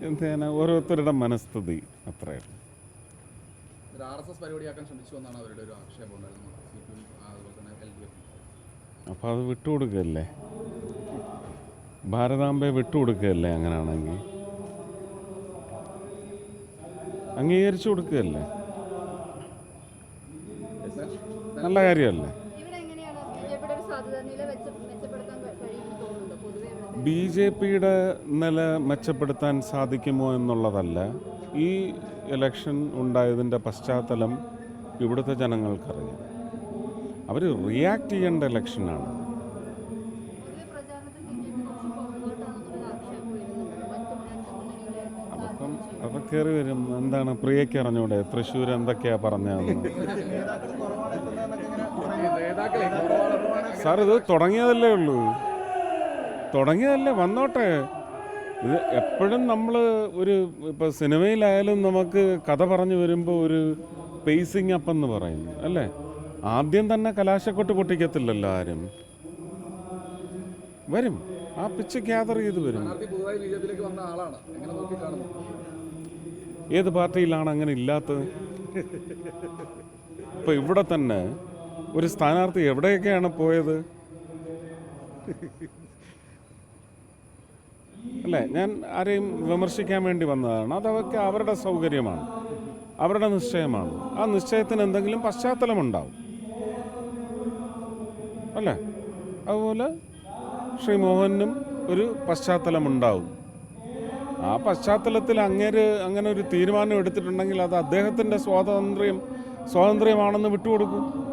എന്ത് ചെയ്യാനാ ഓരോരുത്തരുടെ മനസ്ഥിതി അത്രേ അപ്പൊ അപ്പോൾ അത് വിട്ടുകൊടുക്കല്ലേ ഭാരതാംബയെ വിട്ടുകൊടുക്കുകയല്ലേ അങ്ങനെയാണെങ്കിൽ അംഗീകരിച്ചു കൊടുക്കുകയല്ലേ? നല്ല കാര്യമല്ലേ? ഇവിടെ എങ്ങനെയാണ്? ഒരു സാധ്യത നില വെച്ച് മെച്ചപ്പെടുത്താൻ കഴി- ബി ജെ പിയുടെ നില മെച്ചപ്പെടുത്താൻ സാധിക്കുമോ എന്നുള്ളതല്ല ഈ ഇലക്ഷൻ ഉണ്ടായതിന്റെ പശ്ചാത്തലം ഇവിടുത്തെ ജനങ്ങൾക്കറിയാം. അവർ റിയാക്ട് ചെയ്യേണ്ട ഇലക്ഷനാണ് അപ്പം അപ്പം കയറി വരും. എന്താണ് പ്രിയയ്ക്ക് അറിഞ്ഞൂടെ? തൃശ്ശൂർ എന്തൊക്കെയാണ് പറഞ്ഞതെന്ന്. സാർ ഇത് തുടങ്ങിയതല്ലേ ഉള്ളൂ. തുടങ്ങിയതല്ലേ വന്നോട്ടെ. ഇത് എപ്പോഴും നമ്മൾ ഒരു ഇപ്പോൾ സിനിമയിലായാലും നമുക്ക് കഥ പറഞ്ഞു വരുമ്പോൾ ഒരു പേസിങ് അപ്പ് എന്ന് പറയും അല്ലേ? ആദ്യം തന്നെ കലാശക്കൊട്ട് പൊട്ടിക്കത്തില്ലല്ലോ ആരും. വരും. ആ പിച്ച് ഗ്യാദർ ചെയ്ത് വരും. ഏത് പാർട്ടിയിലാണ് അങ്ങനെ ഇല്ലാത്തത്? ഇപ്പം ഇവിടെ തന്നെ ഒരു സ്ഥാനാർത്ഥി എവിടെയൊക്കെയാണ് പോയത്? അല്ലേ? ഞാൻ ആരെയും വിമർശിക്കാൻ വേണ്ടി വന്നതാണ്. അതൊക്കെ അവരുടെ സൗകര്യമാണ്. അവരുടെ നിശ്ചയമാണ്. ആ നിശ്ചയത്തിന് എന്തെങ്കിലും പശ്ചാത്തലമുണ്ടാവും. അല്ലേ? അതുപോലെ ശ്രീ മോഹനും ഒരു പശ്ചാത്തലമുണ്ടാവും. ആ പശ്ചാത്തലത്തിൽ അങ്ങേര് അങ്ങനെ ഒരു തീരുമാനം എടുത്തിട്ടുണ്ടെങ്കിൽ അത് അദ്ദേഹത്തിന്റെ സ്വാതന്ത്ര്യം സ്വാതന്ത്ര്യമാണെന്ന് വിട്ടുകൊടുക്കും.